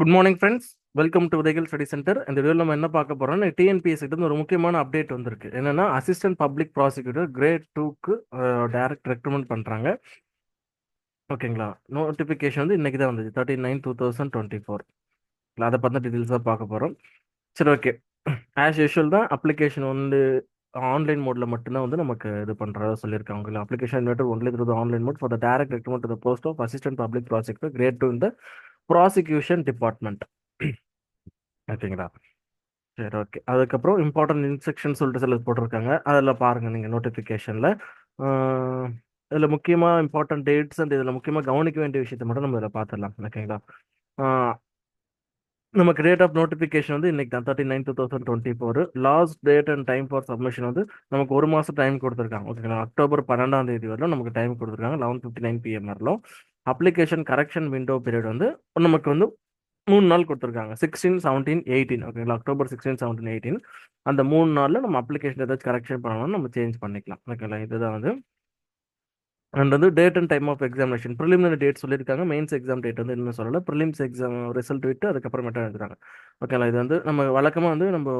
Good morning friends welcome to Udayakal study center இந்த வீடியோவில் நம்ம என்ன பார்க்க போறோம்னா டிஎன்பிஎஸ் கிட்ட ஒரு முக்கியமான அப்டேட் வந்திருக்கு. என்னன்னா அசிஸ்டன்ட் பப்ளிக் ப்ராசிக்யூட்டர் கிரேட் டூக்கு டைரக்ட் ரெக்ரூட்மெண்ட் பண்றாங்க. ஓகேங்களா நோட்டிஃபிகேஷன் வந்து இன்னைக்கு தான் வந்துச்சு thirty nine two thousand twenty four அதை பற்றி டீட்டெயில்ஸ் பார்க்க போகிறோம் சரி ஓகே ஆஸ் யூஷுவல் தான் அப்ளிகேஷன் வந்து ஆன்லைன் மோடில் மட்டும்தான் வந்து நமக்கு இது பண்ணுறதா சொல்லியிருக்காங்க. உங்களுக்கு application only through online mode for the direct recruitment the post of assistant public project grade two இந்த ப்ராசிக்யூஷன் டிபார்ட்மெண்ட் ஓகேங்களா சரி ஓகே அதுக்கப்புறம் இம்பார்ட்டன்ட் இன்ஸ்ட்ரக்ஷன் சொல்லிட்டு சில போட்டிருக்காங்க. அதில் பாருங்கள் நீங்கள் நோட்டிஃபிகேஷனில் இதில் முக்கியமாக இம்பார்ட்டன்ட் டேட்ஸ் அண்ட் இதில் முக்கியமாக கவனிக்க வேண்டிய விஷயத்தை மட்டும் நம்ம இதில் பார்த்துடலாம் ஓகேங்களா நமக்கு டேட் ஆஃப் நோட்டிஃபிகேஷன் வந்து இன்னைக்கு தான் thirty nine two thousand twenty four last date and time for submission வந்து நமக்கு ஒரு மாதம் டைம் கொடுத்துருக்காங்க. ஓகேங்களா அக்டோபர் பன்னெண்டாம் தேதி வரலாம் நமக்கு டைம் கொடுத்துருக்காங்க. லெவன் ஃபிஃப்டி நைன் பிஎம் வரலாம். அப்ளிகேஷன் கரெக்ஷன் விண்டோ பீரியட் வந்து நமக்கு வந்து மூணு நாள் கொடுத்துருக்காங்க. சிக்ஸ்டீன் செவன்டீன் எயிட்டீன் ஓகேங்களா அக்டோபர் சிக்ஸ்டீன் செவன்டீன் எயிட்டீன் அந்த மூணு நாளில் நம்ம அப்ளிகேஷன் ஏதாச்சும் கரெக்ஷன் பண்ணணும் நம்ம சேஞ்ச் பண்ணிக்கலாம். ஓகேங்களா இதுதான் வந்து. அண்ட் வந்து date and time of examination preliminary date சொல்லியிருக்காங்க. மெயின்ஸ் எக்ஸாம் டேட் வந்து இன்னும் சொல்லலை. ப்ரிலிம்ஸ் எக்ஸாம் ரிசல்ட் விட்டு அதுக்கப்புறமேட்டா எழுதுறாங்க. ஓகேங்களா இது வந்து நம்ம வழக்கமாக வந்து நம்ம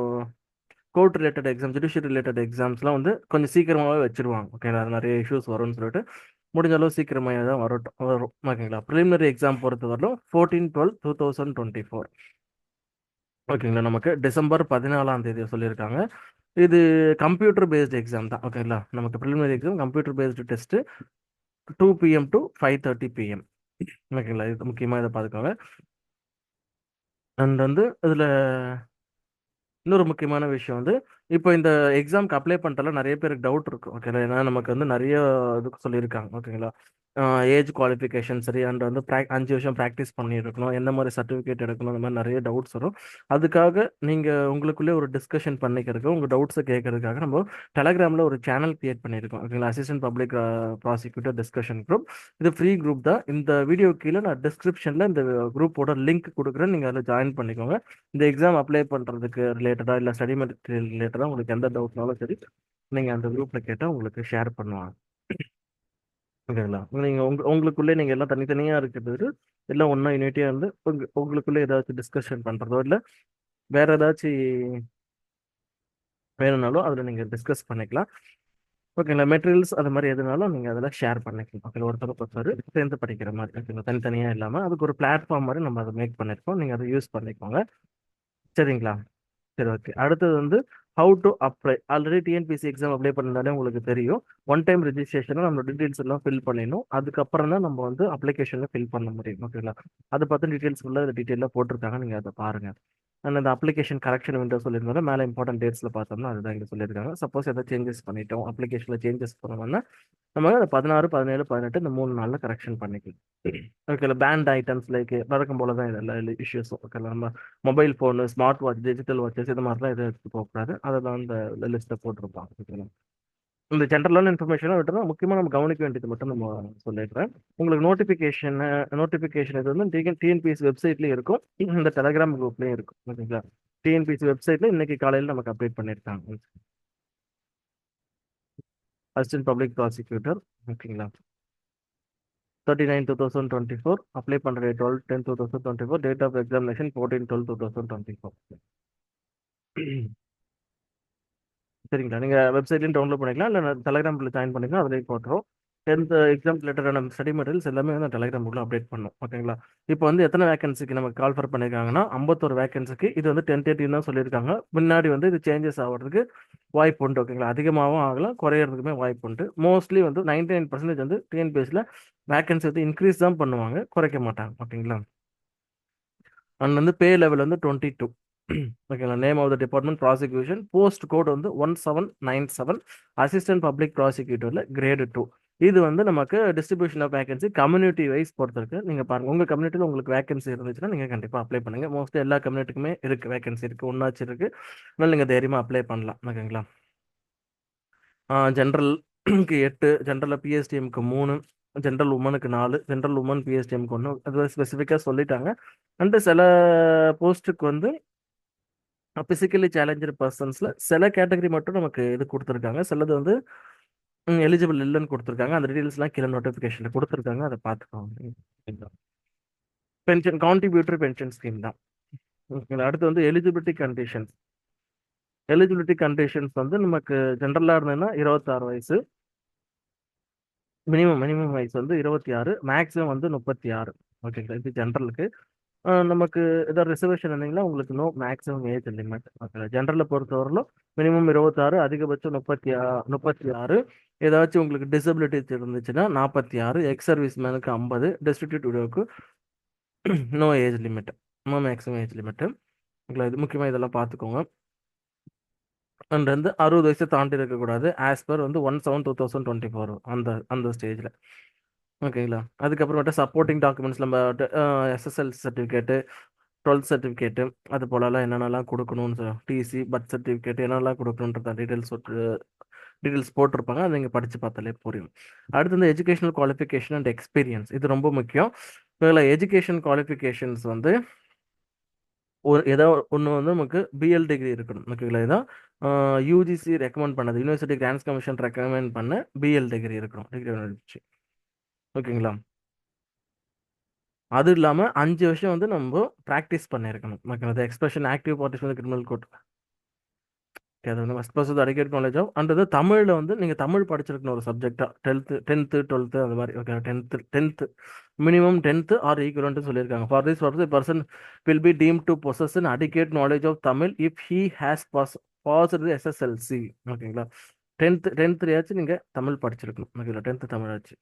court related exam judicial related எக்ஸாம்ஸ்லாம் வந்து கொஞ்சம் சீக்கிரமாகவே வச்சிருவாங்க. ஓகேங்களா நிறைய இஷ்யூஸ் வரும்னு சொல்லிட்டு முடிஞ்ச அளவு சீக்கிரமாக தான் வரட்டும் வரும். ஓகேங்களா? ப்ரிலிமினரி எக்ஸாம் பொறுத்த வரலும் fourteen twelve two thousand twenty four ஓகேங்களா? நமக்கு டிசம்பர் பதினாலாம் தேதி சொல்லியிருக்காங்க. இது கம்ப்யூட்டர் பேஸ்டு எக்ஸாம் தான். ஓகேங்களா? நமக்கு preliminary exam computer based test two PM to five thirty PM ஓகேங்களா? இது முக்கியமாக இதை பார்த்துக்கோங்க. அண்ட் வந்து இதில் இன்னொரு முக்கியமான விஷயம் வந்து இப்போ இந்த எக்ஸாம்க்கு அப்ளை பண்ணுறதுல நிறைய பேருக்கு டவுட் இருக்கும் ஓகேங்களா ஏன்னா நமக்கு வந்து நிறைய இதுக்கு சொல்லியிருக்காங்க. ஓகேங்களா ஏஜ் குவாலிஃபிகேஷன் சரி அண்ட் வந்து ப்ராக் அஞ்சு வருஷம் ப்ராக்டிஸ் பண்ணியிருக்கணும். எந்த மாதிரி சர்டிஃபிகேட் எடுக்கணும்? அந்த மாதிரி நிறைய டவுட்ஸ் வரும். அதுக்காக நீங்கள் உங்களுக்குள்ளே ஒரு டிஸ்கஷன் பண்ணிக்கிறதுக்கு உங்கள் டவுட்ஸை கேட்கறதுக்காக நம்ம டெலகிராமில் ஒரு சேனல் கிரியேட் பண்ணியிருக்கோம். ஓகேங்களா assistant public prosecutor discussion group இது ஃப்ரீ குரூப் தான். இந்த வீடியோ கீழே நான் டிஸ்கிரிப்ஷனில் இந்த குரூப்போட லிங்க் கொடுக்குறேன். நீங்கள் அதில் ஜாயின் பண்ணிக்கோங்க. இந்த எக்ஸாம் அப்ளை பண்ணுறதுக்கு ரிலேட்டடாக இல்லை ஸ்டடி மெட்டீரியல் ரிலேட்டடாக உங்களுக்கு எந்த டவுட்னாலும் சரி நீங்கள் அந்த குரூப்பில் கேட்டால் உங்களுக்கு ஷேர் பண்ணுவாங்க. ஓகேங்களா நீங்கள் உங்க உங்களுக்குள்ளே நீங்கள் எல்லாம் தனித்தனியாக இருக்கிறது எல்லாம் ஒன்றா யூனிட்டியாக இருந்து உங்க உங்களுக்குள்ளே ஏதாச்சும் டிஸ்கஷன் பண்ணுறதோ இல்லை வேற ஏதாச்சும் வேணும்னாலும் அதில் நீங்கள் டிஸ்கஸ் பண்ணிக்கலாம். ஓகேங்களா? மெட்டீரியல்ஸ் அது மாதிரி எதுனாலும் நீங்கள் அதில் ஷேர் பண்ணிக்கலாம். ஓகே ஒருத்தர் ஒருத்தர் சேர்ந்து படிக்கிற மாதிரி ஓகேங்களா தனித்தனியாக இல்லாமல் அதுக்கு ஒரு பிளாட்ஃபார்ம் மாதிரி நம்ம அதை மேக் பண்ணியிருக்கோம் நீங்கள் அதை யூஸ் பண்ணிக்கோங்க. சரிங்களா? சரி ஓகே அடுத்தது வந்து how to apply already TNPSC exam apply பண்ணிருந்தாலே உங்களுக்கு தெரியும். ஒன் டைம் ரெஜிஸ்ட்ரேஷனில் நம்ம டீட்டெயில்ஸ் எல்லாம் ஃபில் பண்ணிடணும். அதுக்கப்புறம் தான் நம்ம வந்து அப்ளிகேஷனில் ஃபில் பண்ண முடியும். ஓகேங்களா அதை பற்றி டீட்டெயில்ஸ் ஃபுல்லாக டீட்டெயிலாக போட்டிருக்காங்க. நீங்கள் அதை பாருங்கள் அண்ட் அந்த அப்ளிகேஷன் கரெக்ஷன் விண்டோ சொல்லியிருந்தாலும் மேலே இம்பார்ட்டன்ட் டேட்ஸில் பார்த்தோம்னா அதுதான் இங்கே சொல்லியிருக்காங்க. சப்போஸ் எதாவது சேஞ்சஸ் பண்ணிட்டோம் அப்ளிகேஷனில் சேஞ்சஸ் பண்ணோம்னா நம்ம அந்த பதினாறு பதினேழு பதினெட்டு இந்த மூணு நாளில் கரெக்ஷன் பண்ணிக்கலாம். ஓகேல பேண்ட் ஐட்டம்ஸ் லைக் நடக்கும் போல தான் இதெல்லாம் இஷ்யூஸும் ஓகே நம்ம mobile phone smart watch digital watches இது மாதிரிலாம் எதுவும் எடுத்து போகக்கூடாது. அதெல்லாம் அந்த லிஸ்ட்டை போட்டிருப்பாங்க. ஓகேங்களா இந்த ஜென்ரலான இன்ஃபர்மேஷனாக விட்டுனா முக்கியமாக நம்ம கவனிக்க வேண்டியது மட்டும் நம்ம சொல்லிடுறேன். உங்களுக்கு நோட்டிஃபிகேஷன் நோட்டிஃபிகேஷன் இது வந்து டிஎன் டிஎன்பிஎஸ் வெப்சைட்லேயும் இருக்கும். இந்த டெலகிராம் குரூப்லேயும் இருக்கும். ஓகேங்களா டிஎன்பிஎஸ் வெப்சைட்டில் இன்னைக்கு காலையில் நமக்கு அப்டேட் பண்ணியிருக்காங்க அசிஸ்டன்ட் பப்ளிக் ப்ராசிக்யூட்டர் ஓகேங்களா? Thirty nine two thousand twenty four apply பண்ணுற twelve ten two thousand twenty four date of examination fourteen twelve two thousand twenty four சரிங்களா? நீங்கள் வெப்சைட்லேயும் டவுன்லோட் பண்ணிக்கலாம். இல்லை டெலகிராமில் ஜாயின் பண்ணிக்கலாம். அதுலேயும் போட்டுரும். டென்த் எக்ஸாம் ரிலேட்டடான ஸ்டடி மெட்டீரியல்ஸ் எல்லாமே வந்து டெலகிராம் உள்ள அப்டேட் பண்ணும். ஓகேங்களா? இப்போ வந்து எத்தனை வேகன்சிக்கு நமக்கு கால் ஃபர் பண்ணியிருக்காங்கன்னா ஐம்பத்தோரு வேகன்சிக்கு இது வந்து டென் தேர்ட்டின்னு தான் சொல்லியிருக்காங்க. முன்னாடி வந்து இது சேஞ்சஸ் ஆகிறதுக்கு வாய்ப்பு உண்டு. ஓகேங்களா? அதிகமாகவும் ஆகலாம் குறையிறதுக்குமே வாய்ப்பு உண்டு. மோஸ்ட்லி வந்து நைன்டி நைன் பர்சன்டேஜ் வந்து டிஎன்பிஎஸ்ல வேகன்சி வந்து இன்க்ரீஸ் தான் பண்ணுவாங்க. குறைக்க மாட்டாங்க. ஓகேங்களா? அண்ட் வந்து பே லெவல் வந்து டுவெண்ட்டி டூ ஓகேங்களா name of the department prosecution post code வந்து one seven nine seven assistant public ப்ராசிக்யூட்டரில் grade two இது வந்து நமக்கு distribution of vacancy community wise பொறுத்திருக்கு. நீங்கள் பாருங்கள் உங்கள் கம்யூனிட்டியில் உங்களுக்கு வேகன்சி இருந்துச்சுன்னா நீங்கள் கண்டிப்பாக அப்ளை பண்ணுங்கள் மோஸ்ட்லி எல்லா கம்யூனிட்டிக்குமே இருக்குது வேகன்சி இருக்குது ஒன்றாச்சு இருக்குது அதனால் நீங்கள் தைரியமாக அப்ளை பண்ணலாம். ஓகேங்களா ஜென்ரலுக்கு எட்டு ஜென்ரலில் பிஎஸ்டிஎம்க்கு மூணு ஜென்ரல் உமனுக்கு நாலு ஜென்ரல் உமன் பிஎஸ்டிஎம்க்கு ஒன்று அது ஸ்பெசிஃபிக்காக சொல்லிட்டாங்க. அண்டு சில போஸ்ட்டுக்கு வந்து பிசிக்கலி சேலஞ்சர் பர்சன்ஸில் சில கேட்டகரி மட்டும் நமக்கு இது கொடுத்துருக்காங்க. சிலது வந்து எலிஜிபிள் இல்லைன்னு கொடுத்துருக்காங்க. அந்த டீட்டெயில்ஸ்லாம் கீழே நோட்டிஃபிகேஷனில் கொடுத்துருக்காங்க. அதை பார்த்துக்கோங்க. பென்ஷன் கான்ட்ரிபியூட்டரி பென்ஷன் ஸ்கீம் தான். ஓகேங்களா? அடுத்து வந்து எலிஜிபிலிட்டி கண்டிஷன்ஸ் எலிஜிபிலிட்டி கண்டிஷன்ஸ் வந்து நமக்கு ஜென்ரலாக இருந்ததுன்னா இருபத்தாறு வயசு. மினிமம் மினிமம் வயசு வந்து இருபத்தி ஆறு. மேக்ஸிமம் வந்து முப்பத்தி ஆறு. ஓகேங்களா? இது ஜென்ரலுக்கு நமக்கு ஏதாவது ரிசர்வேஷன் இருந்தீங்களா? உங்களுக்கு நோ மேக்ஸிமம் ஏஜ் லிமிட் ஓகேங்களா ஜென்ரலில் பொறுத்தவரையிலும் மினிமம் இருபத்தாறு அதிகபட்சம் முப்பத்தி முப்பத்தி ஆறு. ஏதாச்சும் உங்களுக்கு டிசபிலிட்டிஸ் இருந்துச்சுன்னா நாற்பத்தி ஆறு எக்ஸ் சர்வீஸ் மேனுக்கு ஐம்பது destitute விடோவுக்கு no age limit no maximum age limit உங்களை இது முக்கியமாக இதெல்லாம் பார்த்துக்கோங்க. அண்ட் வந்து அறுபது வயசு தாண்டி இருக்கக்கூடாது. ஆஸ் பர் வந்து one seven two thousand twenty four அந்த அந்த ஸ்டேஜில் ஓகேங்களா அதுக்கப்புறமேட்டு சப்போர்ட்டிங் டாக்குமெண்ட்ஸ் நம்ம எஸ்எஸ்எல் சர்டிஃபிகேட்டு டுவெல்த் சர்டிஃபிகேட்டு அது போலலாம் என்னென்னலாம் கொடுக்கணும்னு டிசி பர்த் சர்டிஃபிகேட் என்னென்னலாம் கொடுக்கணுன்றத டீட்டெயில்ஸ் டீட்டெயில்ஸ் போட்டிருப்பாங்க. அதை நீங்கள் படித்து பார்த்தாலே புரியும். அடுத்து இந்த எஜுகேஷனல் குவாலிஃபிகேஷன் அண்ட் எக்ஸ்பீரியன்ஸ் இது ரொம்ப முக்கியம். இதில் எஜுகேஷன் குவாலிஃபிகேஷன்ஸ் வந்து ஒரு ஏதோ ஒன்று வந்து நமக்கு பிஎல் டிகிரி இருக்கணும். ஓகேங்களா இதான் யூஜிசி ரெக்கமெண்ட் பண்ணது. யூனிவர்சிட்டி கிராண்ட்ஸ் கமிஷன் ரெக்கமெண்ட் பண்ண பிஎல் டிகிரி இருக்கணும். டிகிரி ஓகேங்களா? அது இல்லாமல் அஞ்சு வருஷம் வந்து நம்ம ப்ராக்டிஸ் பண்ணியிருக்கணும். ஓகேங்களா expression active participate criminal court அது வந்து ஃபஸ்ட் ஃபஸ்ட் அடிக்கடி நாலேஜ் ஆஃப் அண்ட் தமிழில் வந்து நீங்கள் தமிழ் படிச்சிருக்கணும் ஒரு சப்ஜெக்டாக டென்த்து டென்த்து டுவெல்த்து அந்த மாதிரி. Okay tenth tenth minimum tenth or equivalent சொல்லியிருக்காங்க. For this purpose person will be deem to possess an adequate knowledge of Tamil if he has pass pass SSLC ஓகேங்களா tenth டென்த்துலையாச்சும் நீங்கள் தமிழ் படிச்சிருக்கணும். ஓகேங்களா tenth Tamil ஆச்சு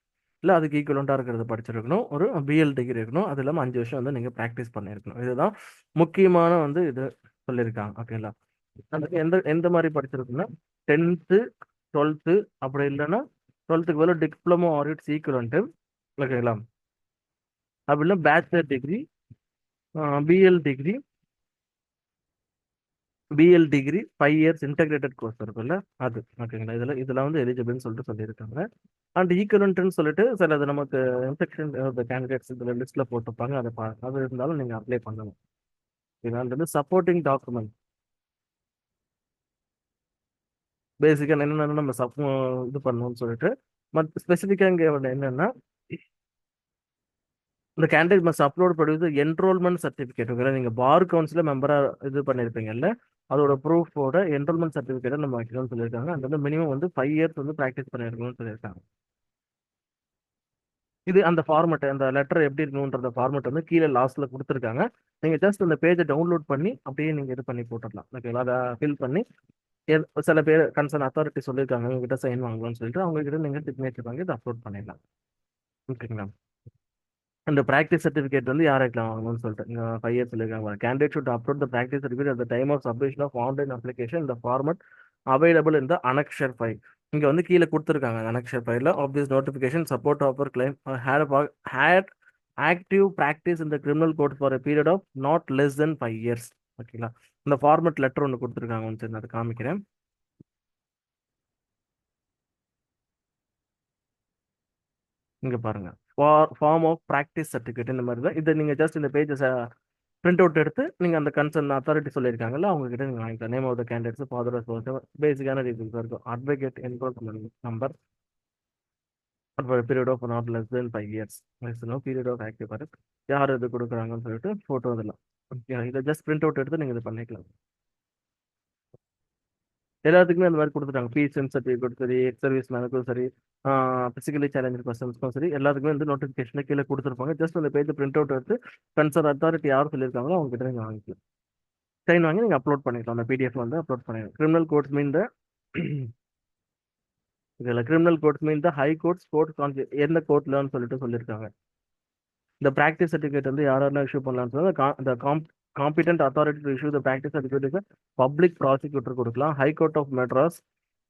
இல்லை அதுக்கு ஈக்குவலண்ட்டாக இருக்கிறத படிச்சிருக்கணும். ஒரு பிஎல் டிகிரி இருக்கணும். அது இல்லாமல் அஞ்சு வருஷம் வந்து நீங்கள் ப்ராக்டிஸ் பண்ணியிருக்கணும். இதுதான் முக்கியமான வந்து இது சொல்லியிருக்காங்க. ஓகேங்களா? அதுக்கு எந்த எந்த மாதிரி படிச்சிருக்குன்னா டென்த்து டுவெல்த்து அப்படி இல்லைன்னா டுவெல்த்துக்கு பதில் டிப்ளமோ ஆர் இட்ஸ் ஈக்குவலண்ட்டு ஓகேங்களா? அப்படி இல்லை bachelor degree BL degree BL degree five years integrated course இருக்குல்ல அது. ஓகேங்களா? இதில் இதெல்லாம் வந்து எலிஜிபிள்னு சொல்லிட்டு சொல்லியிருக்காங்க. அண்ட் ஈக்குவலன்ட்னு சொல்லிட்டு சில அது நமக்கு இன்ஃபெக்ஷன் கேண்டிடேட்ஸ் இதில் லிஸ்ட்டில் போட்டிருப்பாங்க. அதை பா அது இருந்தாலும் நீங்கள் அப்ளை பண்ணணும் இதான்றது சப்போர்ட்டிங் டாக்குமெண்ட் பேசிக்காக என்னென்ன நம்ம சப் இது பண்ணணும்னு சொல்லிட்டு மத் ஸ்பெசிஃபிக்காக இங்கே என்னென்னா இந்த candidate must upload produce enrolment certificate okay நீங்கள் பார் கவுன்சிலில் மெம்பராக இது பண்ணியிருப்பீங்கல்ல அதோட ப்ரூஃபோட என்ரோல்மெண்ட் சர்டிஃபிகேட்டை நம்ம வைக்கணும்னு சொல்லியிருக்காங்க. அந்த வந்து மினிமம் வந்து ஃபைவ் இயர்ஸ் வந்து ப்ராக்டிஸ் பண்ணியிருக்கணும்னு சொல்லியிருக்காங்க. இது அந்த ஃபார்மெட் அந்த லெட்டர் எப்படி இருக்கணுன்ற ஃபார்மெட் வந்து கீழே லாஸ்ட்டில் கொடுத்துருக்காங்க. நீங்கள் ஜஸ்ட் அந்த பேஜை டவுன்லோட் பண்ணி அப்படியே நீங்கள் இது பண்ணி போட்டுடலாம். ஓகேங்களா அதை ஃபில் பண்ணி சில பேர் கன்சர்ன் அத்தாரிட்டி சொல்லியிருக்காங்க. உங்ககிட்ட சைன் வாங்கலாம்னு சொல்லிட்டு அவங்ககிட்ட நீங்கள் சிக்னேச்சர் வாங்கி இதை அப்லோட் பண்ணிடலாம். ஓகேங்களா அந்த ப்ராக்டிஸ் சர்டிஃபிகேட் வந்து யார் யாருக்கெல்லாம் வாங்கணும்னு சொல்லிட்டு. இங்கே ஃபைவ் இயர்ஸ் இருக்காங்க candidate should upload the practice certificate at time of submission of online application இந்த ஃபார்மட் அவைலபிள் இந்த அனக்ஷர் ஃபைவ் இங்கே வந்து கீழே கொடுத்துருக்காங்க அனக்ஷர் ஃபைவ்ல obvious this notification support offer claim had had active practice இந்த criminal court for period of not less then five years ஓகேங்களா இந்த ஃபார்மெட் லெட்டர் ஒன்று கொடுத்துருக்காங்க. ஒன்று சரி அதை காமிக்கிறேன். இங்கே for form of practice certificate இந்த மாதிரி தான். இதை நீங்கள் ஜஸ்ட் இந்த பேஜஸை பிரிண்ட் அவுட் எடுத்து நீங்கள் அந்த கன்சர்ன் அத்தாரிட்டி சொல்லியிருக்காங்கல்ல அவங்க கிட்ட நீங்கள் வாங்கிக்கலாம் name of the candidates father பேசிக்கான டீட்டெயில்ஸ் இருக்கும். Advocate enrolment number period of period less not less years five years. There's no period of யார் இது கொடுக்குறாங்கன்னு சொல்லிட்டு ஃபோட்டோ இதெல்லாம். ஓகே இதை ஜஸ்ட் பிரிண்ட் அவுட் எடுத்து நீங்கள் இது பண்ணிக்கலாம். எல்லாத்துக்குமே அந்த மாதிரி கொடுத்துட்டாங்க. பிஎஸ்எம் சர்டிஃபிகேட் சரி எக்ஸ் சர்வீஸ் மேனுக்கும் சரி ஃபிசிக்கலி சேலஞ்சர் பர்சன்ஸ்க்கும் சரி எல்லாத்துக்குமே வந்து நோட்டிஃபிகேஷனை கீழே கொடுத்துருப்பாங்க. ஜஸ்ட் அந்த பேஜ் பிரிண்ட் அவுட் எடுத்து கன்சர்ன் அத்தாரிட்டி யார் சொல்லியிருக்காங்களோ அவங்க கிட்ட நீங்கள் வாங்கிக்கலாம். சைன் வாங்கி நீங்கள் அப்லோட் பண்ணிக்கலாம். அந்த பிடிஎஃப் வந்து அப்லோட் பண்ணிக்கலாம். கிரிமினல் கோர்ட்ஸ் மீன் இதில் criminal courts mean the high courts court கான்சி எந்த கோர்ட்லன்னு சொல்லிட்டு சொல்லியிருக்காங்க. இந்த ப்ராக்டிஸ் சர்டிஃபிகேட் வந்து யாரெல்லாம் இஷ்யூ பண்ணலாம்னு சொன்னால் இந்த com competent authority to issue the practice certificate public prosecutor கொடுக்கலாம். High court of Madras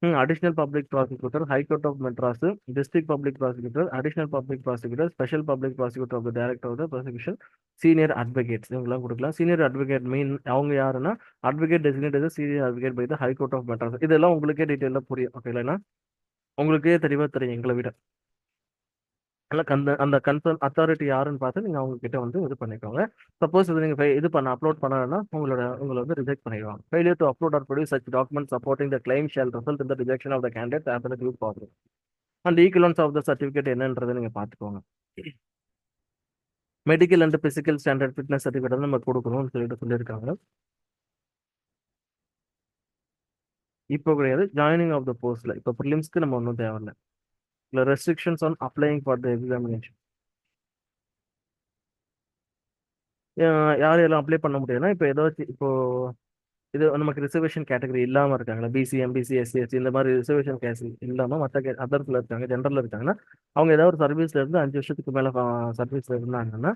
additional public prosecutor high court of Madras district public prosecutor additional public prosecutor special public prosecutor of the director of the prosecution senior advocates இவங்கெல்லாம் கொடுக்கலாம். Senior advocate mean அவங்க யாருன்னா advocate designate senior advocate by the high court of Madras இதெல்லாம் உங்களுக்கே டீட்டெயிலாக புரியும் okay இல்லைன்னா உங்களுக்கே தெளிவாக தெரியும் எங்களை விட. இல்லை அந்த அந்த கன்சர்ன் அத்தாரிட்டி யாருன்னு பார்த்து நீங்கள் அவங்க கிட்ட வந்து இது பண்ணிக்கோங்க. சப்போஸ் இது நீங்கள் இது பண்ண அப்லோட் பண்ணலன்னா உங்களோட உங்களை வந்து ரிஜெக்ட் பண்ணிடுவாங்க. Failure to upload or produce such document supporting the claim shall result இந்த rejection of the candidate after group problem and equivalence of the certificate என்னன்றதை நீங்கள் பார்த்துக்கோங்க. Medical and physical standard fitness certificate வந்து நம்ம கொடுக்கணும்னு சொல்லிட்டு சொல்லியிருக்காங்க. இப்போ கிடையாது. ஜாயினிங் ஆஃப் த போஸ்ட்ல இப்போ ப்ரிலிம்ஸ்க்கு நம்ம ஒன்றும் தேவையில்ல. The restrictions on applying for the examination யார் எல்லாம் அப்ளை பண்ண முடியும்னா இப்போ ஏதாச்சும் இப்போ இது நமக்கு ரிசர்வேஷன் கேட்டகரி இல்லாமல் இருக்காங்களா? பிசி எம்பிசி எஸ்சி எஸ்சி இந்த மாதிரி ரிசர்வேஷன் கேஸ் இல்லாமல் மற்ற கே அதர்ஸில் இருக்காங்க ஜென்ரலில் இருக்காங்கன்னா அவங்க ஏதாவது ஒரு சர்வீஸ்ல இருந்து அஞ்சு வருஷத்துக்கு மேலே சர்வீஸ்ல இருந்தாங்கன்னா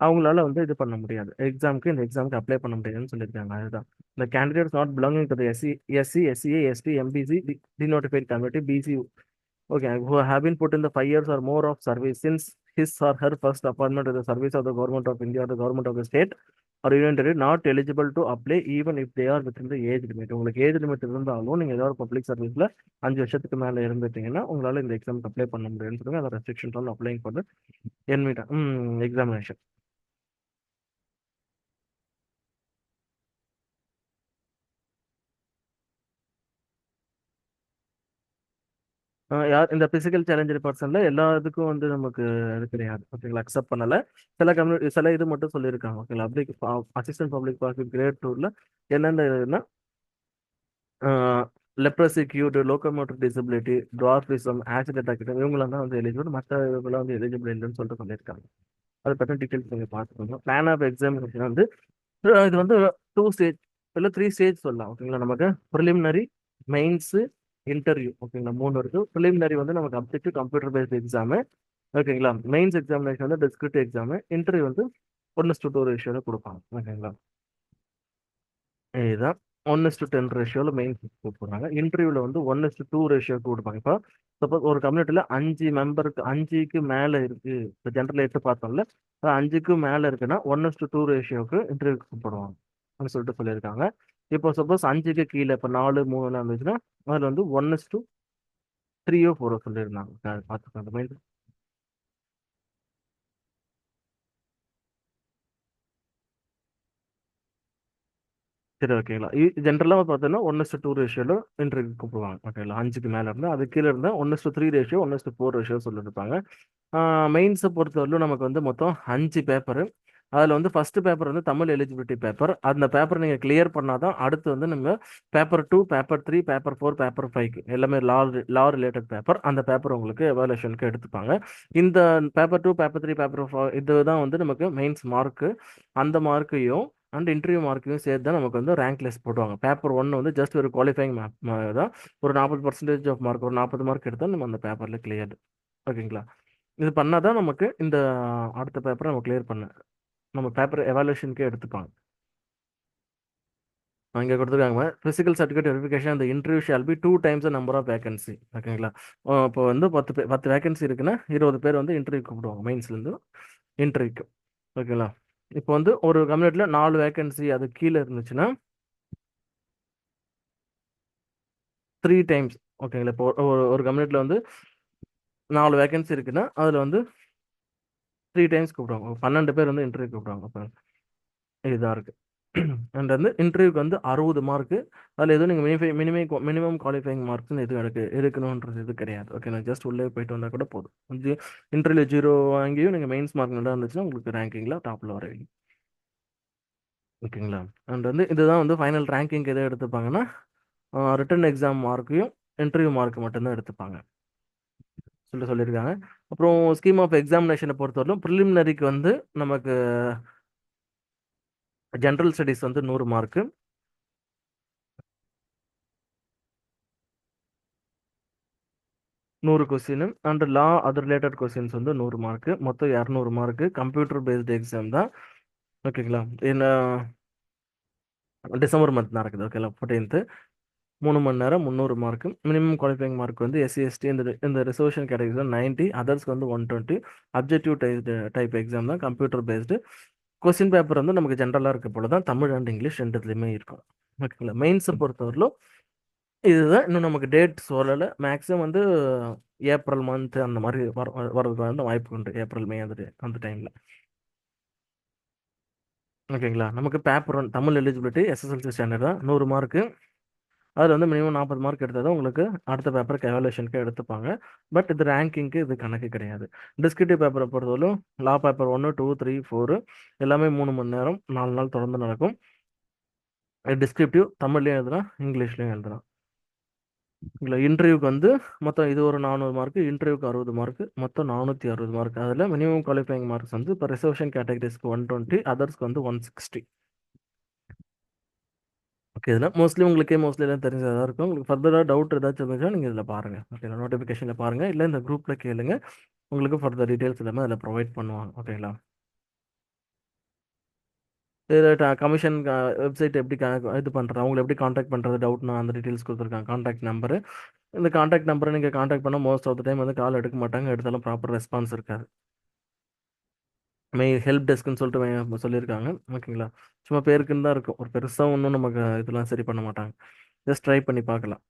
அவங்களால வந்து இது பண்ண முடியாது. எக்ஸாமுக்கு இந்த எக்ஸாமுக்கு அப்ளை பண்ண முடியாதுன்னு சொல்லியிருக்காங்க. அதுதான். இந்த candidates not belonging to SC SC SCA ST MBC denotified community BC Okay, who have been put in the five years or more of service since his or her first appointment to the service of the government of India or the government of the state or union territory not eligible to apply even if they are within the age limit. உங்களுக்கு age limit இருந்தாலும் நீங்க ஏதாவது public சர்வீஸ்ல அஞ்சு வருஷத்துக்கு மேல இருந்துட்டீங்கன்னா உங்களால இந்த எக்ஸாமுக்கு அப்ளை பண்ண முடியும்னு சொல்லுங்க அந்த ரெஸ்ட்ரிக்ஷன்ஸ் ஆன் அப்ளைங் ஃபார் என்மிட்டா எக்ஸாமினேஷன் யார் இந்த பிசிக்கல் சேலஞ்சர் பர்சன்ல எல்லா இதுக்கும் வந்து நமக்கு இது கிடையாது. ஓகேங்களா அக்செப்ட் பண்ணல. சில கம்யூனிட்டி சில இது மட்டும் சொல்லியிருக்காங்க ஓகேங்களா அப்படி அசிஸ்டன்ட் பப்ளிக் ப்ராசிக்யூட் கிரேட் டூர்ல என்னென்ன இதுன்னா leprosy cured locomotor disability dwarfism accident ஆக்கிட்டம் இவங்களாம் தான் வந்து எலிஜிபிள் மற்ற இவங்களாம் வந்து எலிஜிபிள் இல்லைன்னு சொல்லிட்டு சொல்லியிருக்காங்க அதை பற்றி டீட்டெயில்ஸ் நீங்கள் பார்த்துக்கோங்க பிளான் ஆஃப் எக்ஸாமினேஷன் வந்து இது வந்து டூ ஸ்டேஜ் இல்லை த்ரீ ஸ்டேஜ் சொல்லலாம். ஓகேங்களா நமக்கு ப்ரிலிமினரி மெயின்ஸு இன்டர்வியூ ஓகேங்களா மூணு இருக்கு. ப்ரிலிமினரி வந்து நமக்கு அப்ஜெக்டிவ் கம்ப்யூட்டர் பேஸ்ட் எக்ஸாமு ஓகேங்களா மெயின்ஸ் எக்ஸாமினேஷன் வந்து டிஸ்கிரிப்ட் எக்ஸாமு இன்டர்வியூ வந்து ஒன்று டு டூ ரேஷியோவில் கொடுப்பாங்க. ஓகேங்களா இதுதான் ஒன் டு டென் ரேஷியோவில் மெயின்ஸ் கொடுப்பாங்க. இன்டர்வியூவில் வந்து ஒன் டு டூ ரேஷியோக்கு கொடுப்பாங்க. இப்போ சப்போஸ் ஒரு கம்யூனிட்டியில் அஞ்சு மெம்பருக்கு அஞ்சுக்கு மேலே இருக்கு. இப்போ ஜென்ரல் எடுத்து பார்த்தோம்ல அஞ்சுக்கு மேலே இருக்குன்னா ஒன் டு டூ ரேஷியோக்கு இன்டர்வியூ கூப்பிடுவாங்க. அப்படின்னு சொல்லிட்டு சொல்லியிருக்காங்க. இப்போ சப்போஸ் அஞ்சுக்கு கீழே இப்போ நாலு மூணு இருந்துச்சுன்னா அதில் வந்து ஒன் இஸ் டூ த்ரீயோ ஃபோரோ சொல்லியிருந்தாங்க பார்த்துக்கோங்க மெயின் சரி ஓகேங்களா ஜென்ரலாக பார்த்தோன்னா ஒன் இஸ் டூ ரேஷியோவில் இன்டர்வியூ கூப்பிடுவாங்க. ஓகேங்களா அஞ்சுக்கு மேலே இருந்தால் அது கீழே இருந்தால் one is three ratio one is four ratio சொல்லியிருப்பாங்க மெயின்ஸை பொறுத்தவரையிலும் நமக்கு வந்து மொத்தம் அஞ்சு பேப்பரு அதில் வந்து ஃபஸ்ட்டு பேப்பர் வந்து தமிழ் எலிஜிபிலிட்டி பேப்பர் அந்த பேப்பர் நீங்கள் கிளியர் பண்ணால் தான் அடுத்து வந்து நம்ம paper two paper three paper four paper ஃபைவ்க்கு எல்லாமே லா லா ரிலேட்டட் பேப்பர் அந்த பேப்பர் உங்களுக்கு எவாலுவேஷனுக்கு எடுத்துப்பாங்க. இந்த paper two paper three paper four இதுதான் வந்து நமக்கு மெயின்ஸ் மார்க்கு அந்த மார்க்கையும் அண்ட் இன்டர்வியூ மார்க்கையும் சேர்த்து தான் நமக்கு வந்து ரேங்க் லிஸ்ட் போடுவாங்க. பேப்பர் ஒன்று வந்து ஜஸ்ட் ஒரு குவாலிஃபைங் மேப் தான் ஒரு நாற்பது பர்சன்டேஜ் ஆஃப் மார்க் ஒரு நாற்பது மார்க் எடுத்தால் நம்ம அந்த பேப்பரில் கிளியர் ஓகேங்களா? இது பண்ணால் தான் நமக்கு இந்த அடுத்த பேப்பரை நம்ம கிளியர் பண்ண நம்ம பேப்பர் எவாலுவேஷனுக்கே எடுத்துப்பாங்க. இங்கே கொடுத்துருக்காங்க ஃபிசிக்கல் சர்டிஃபிகேட் வெரிஃபிகேஷன் அந்த interview shall be two times number of vacancy ஓகேங்களா? இப்போ வந்து பத்து பேர் பத்து வேகன்சி இருக்குன்னா இருபது பேர் வந்து இன்டர்வியூ கூப்பிடுவாங்க மெயின்ஸ்லேருந்து இன்டர்வியூக்கு ஓகேங்களா? இப்போ வந்து ஒரு கம்யூனிட்டியில் நாலு வேகன்சி அது கீழே இருந்துச்சுன்னா த்ரீ டைம்ஸ் ஓகேங்களா? இப்போ ஒரு ஒரு கம்யூனிட்டியில் வந்து நாலு வேகன்சி இருக்குன்னா அதில் வந்து த்ரீ டைம்ஸ் கூப்பிடுவாங்க. பன்னெண்டு பேர் வந்து இன்டர்வியூ கூப்பிடுவாங்க அப்போ இதுதான் இருக்குது அண்ட் வந்து இன்டர்வியூக்கு வந்து அறுபது மார்க்கு அதில் எதுவும் நீங்கள் மினிஃபை மினிமம் மினிமம் குவாலிஃபைங் மார்க்ஸ்னு எதுவும் எடுக்க எடுக்கணுன்றது இது கிடையாது. ஓகே நான் ஜஸ்ட் உள்ளே போயிட்டு வந்தால் கூட போதும். வந்து இன்டர்வியூ ஜீரோ வாங்கியும் நீங்கள் மெயின்ஸ் மார்க் நல்லா இருந்துச்சுன்னா உங்களுக்கு ரேங்கிங்கில் டாப்பில் வரவீங்க ஓகேங்களா அண்ட் வந்து இதுதான் வந்து ஃபைனல் ரேங்கிங் எதை எடுத்துப்பாங்கன்னா ரிட்டன் எக்ஸாம் மார்க்கையும் இன்டர்வியூ மார்க் மட்டும்தான் எடுத்துப்பாங்க. சொல்லி சொல்லியிருக்காங்க. அப்புறம் ஸ்கீம் ஆஃப் எக்ஸாமினேஷனை பொறுத்தவரைக்கும் ப்ரிலிமினரிக்கு வந்து நமக்கு ஜென்ரல் ஸ்டடீஸ் வந்து நூறு மார்க்கு நூறு question and law other related questions வந்து நூறு மார்க்கு மொத்தம் இரநூறு மார்க்கு கம்ப்யூட்டர் பேஸ்டு எக்ஸாம் தான் ஓகேங்களா என்ன டிசம்பர் மந்த் நடக்குது. ஓகேங்களா ஃபோர்டீன்த்து மூணு மணி நேரம் முந்நூறு மார்க்கு மினிமம் குவாலிஃபைங் மார்க் வந்து எஸ்சி எஸ்டி இந்த இந்த ரிசர்வேஷன் கேட்டகரி நைன்ட்டி அதர்ஸ்க்கு வந்து one twenty objective type type exam தான் கம்ப்யூட்டர் பேஸ்டு கொஸ்டின் பேப்பர் வந்து நமக்கு ஜென்ரலாக இருக்க போல தான் தமிழ் அண்ட் இங்கிலீஷ் ரெண்டுத்துலேயுமே இருக்கும். ஓகேங்களா மெயின்ஸை பொறுத்தவரையிலும் இதுதான் இன்னும் நமக்கு டேட் சொல்லலை. மேக்ஸிமம் வந்து ஏப்ரல் மந்த் அந்த மாதிரி வர வரதுக்கு வந்து வாய்ப்பு உண்டு. ஏப்ரல் மே அந்த அந்த டைமில் ஓகேங்களா நமக்கு paper one Tamil eligibility SSLC standard தான். நூறு மார்க்கு அதில் வந்து மினிமம் நாற்பது மார்க் எடுத்தால் தான் உங்களுக்கு அடுத்த பேப்பருக்கு எவாலுவேஷனுக்கு எடுத்துப்பாங்க. பட் இது ரேங்கிங்க்கு இது கணக்கு கிடையாது. டிஸ்கிரிப்டிவ் பேப்பரை பொறுத்தவரைக்கும் லா பேப்பர் ஒன்று டூ த்ரீ ஃபோரு எல்லாமே மூணு மணி நேரம் நாலு நாள் தொடர்ந்து நடக்கும். டிஸ்கிரிப்டிவ் தமிழ்லையும் எழுதலாம் இங்கிலீஷ்லையும் எழுதலாம். இல்லை இன்டர்வியூக்கு வந்து மொத்தம் இது ஒரு நானூறு மார்க்கு இன்டர்வியூக்கு அறுபது மார்க்கு மொத்தம் நானூற்றி அறுபது மார்க் அதில் மினிமம் குவாலிஃபைங் மார்க்ஸ் வந்து இப்போ ரிசர்வேஷன் கேட்டகரிஸ்க்கு ஒன் டுவெண்ட்டி அதர்ஸ்க்கு வந்து ஒன் சிக்ஸ்டி ஓகே இதில் மோஸ்ட்லி உங்களுக்கே மோஸ்ட்லி எல்லாம் தெரிஞ்சதாக இருக்கும். உங்களுக்கு ஃபர்தராக டவுட் ஏதாச்சும் இருந்துச்சுன்னா நீங்கள் இதில் பாருங்கள் ஓகேங்களா நோட்டிஃபிகேஷனில் பாருங்கள் இல்லை இந்த குரூப்பில் கேளுங்க. உங்களுக்கு ஃபர்தர் டீட்டெயில்ஸ் எல்லாமே அதில் ப்ரொவைட் பண்ணுவாங்க. ஓகேங்களா இதில் கமிஷன் வெப்சைட் எப்படி இது பண்ணுறது அவங்களை எப்படி காண்டாக்ட் பண்ணுறது டவுட்னா அந்த டீட்டெயில்ஸ் கொடுத்துருக்காங்க. காண்டாக்ட் நம்பரு இந்த காண்டாக்ட் நம்பரை நீங்கள் காண்டாக்ட் பண்ணால் மோஸ்ட் ஆஃப் த டைம் வந்து கால் எடுக்க மாட்டாங்க. எடுத்தாலும் ப்ராப்பர் ரெஸ்பான்ஸ் இருக்காது. மெய் ஹெல்ப் டெஸ்க்னு சொல்லிட்டு மே- சொல்லியிருக்காங்க. ஓகேங்களா? சும்மா பேருக்குன்னு தான் இருக்கும். ஒரு பெருசாக ஒன்றும் நமக்கு இதெல்லாம் சரி பண்ண மாட்டாங்க. ஜஸ்ட் ட்ரை பண்ணி பார்க்கலாம்.